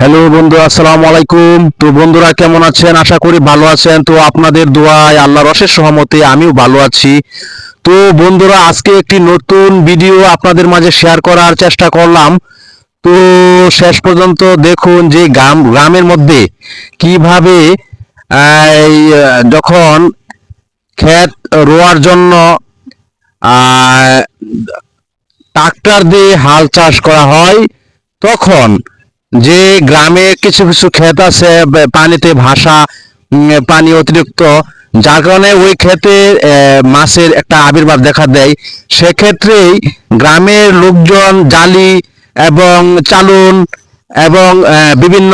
Hello বন্ধু, আসসালামু আলাইকুম। তো বন্ধুরা, কেমন আছেন? আশা করি ভালো আছেন। তো আপনাদের দোয়ায় আল্লাহর অশেষ সহমতে আমিও ভালো আছি। তো বন্ধুরা, আজকে একটি নতুন ভিডিও আপনাদের মাঝে শেয়ার করার চেষ্টা করলাম। তো শেষ পর্যন্ত দেখুন যে গ্রাম, গ্রামের মধ্যে কীভাবে যখন ক্ষেত রোয়ার জন্য ট্রাক্টর দিয়ে হাল চাষ করা হয়, তখন যে গ্রামে কিছু কিছু ক্ষেত আছে পানিতে ভাসা পানি অতিরিক্ত। যার কারণে ওই ক্ষেতে মাছের একটা আবির্ভাব দেখা দেয়। সেক্ষেত্রেই গ্রামের লোকজন জালি এবং চালুন এবং বিভিন্ন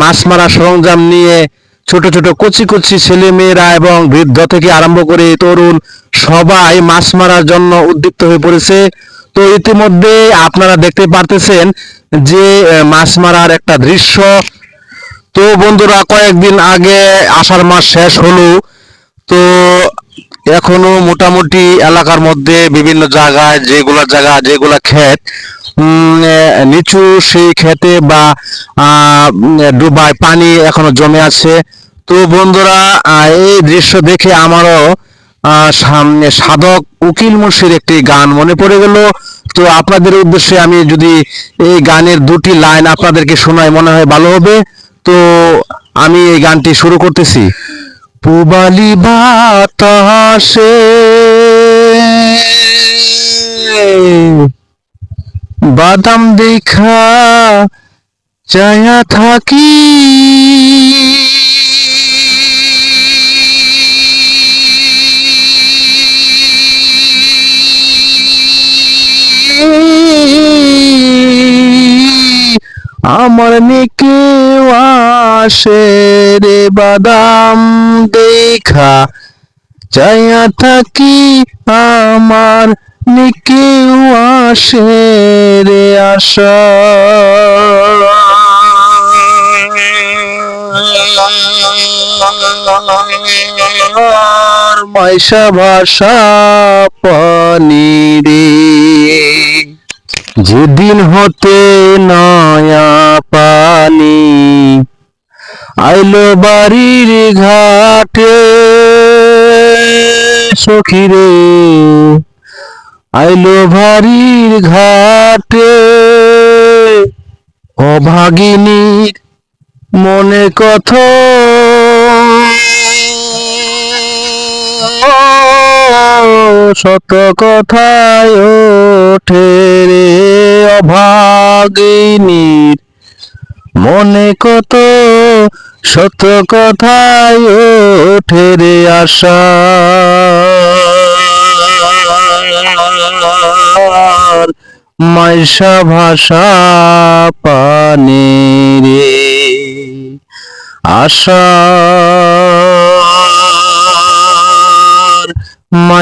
মাছ মারা সরঞ্জাম নিয়ে ছোট ছোট কচি কচি ছেলে মেয়েরা এবং বৃদ্ধ থেকে আরম্ভ করে তরুণ সবাই মাছ মারার জন্য উদ্দীপ্ত হয়ে পড়েছে। তো ইতিমধ্যে আপনারা দেখতে পারতেছেন যে মাছ মারার একটা দৃশ্য। তো বন্ধুরা, কয়েকদিন আগে আষাঢ় মাস শেষ হলো। তো এখনও মোটামুটি এলাকার মধ্যে বিভিন্ন জায়গায় যেগুলা জায়গা, যেগুলা ক্ষেত নিচু সেই ক্ষেতে বা ডুবায় পানি এখনও জমে আছে। তো বন্ধুরা এই দৃশ্য দেখে আমারও সামনে সাধক উকিল মুন্সির একটি গান মনে পড়ে গেল। তো আপনাদের উদ্দেশ্যে আমি যদি এই গানের দুটি লাইন আপনাদেরকে শোনাই মনে হয় ভালো হবে, তো আমি এই গানটি শুরু করতেছি। পুবালি বাতাসে বাদাম দেখা চায়া থাকি। আমার নিকে আসে রে বাদাম, দেখা চাইয়া থাকি আমার নিকে আসে রে আশা। মাইশা ভাষা পানি রে। যেদিন হতে নয়া পানি আইলো বাড়ির ঘাটে সখিরে। আইলো বাড়ির ঘাটে অভাগিনীর মনে কত শত কথায় ওঠে রে অভাগিনীর মনে কত শত কথায় ওঠে রে আশা। মাইশা ভাষা পানি রে আশার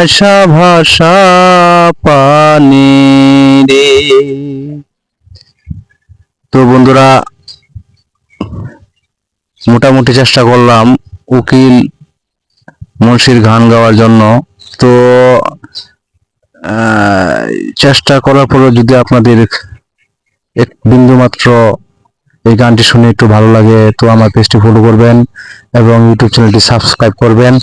মাইশা ভাষা পানি রে। তো বন্ধুরা, মোটামুটি চেষ্টা করলাম উকিল মুন্সির গান গাওয়ার জন্য। তো চেষ্টা করার পরে যদি আপনাদের এক বিন্দু মাত্র এই গানটি শুনে একটু ভালো লাগে, তো আমার পেজটি ফলো করবেন এবং ইউটিউব চ্যানেলটি সাবস্ক্রাইব করবেন।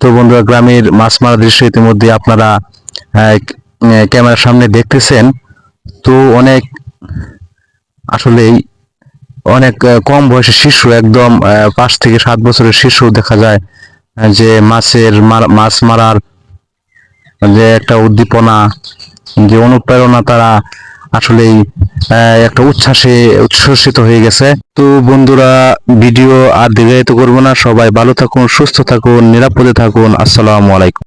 তো বন্ধুরা, গ্রামের মাছ মারা দৃশ্য ইতিমধ্যে আপনারা ক্যামেরার সামনে দেখতেছেন। তো অনেক আসলেই অনেক কম বয়সের শিশু, একদম পাঁচ থেকে সাত বছরের শিশু দেখা যায় যে মাছের মাছ মারার যে একটা উদ্দীপনা, যে অনুপ্রেরণা তারা আসলেই একটা উচ্ছ্বাসে উচ্ছ্বসিত হয়ে গেছে। তো বন্ধুরা, ভিডিও আর দীর্ঘায়িত করব না। সবাই ভালো থাকুন, সুস্থ থাকুন, নিরাপদে থাকুন। আসসালামু আলাইকুম।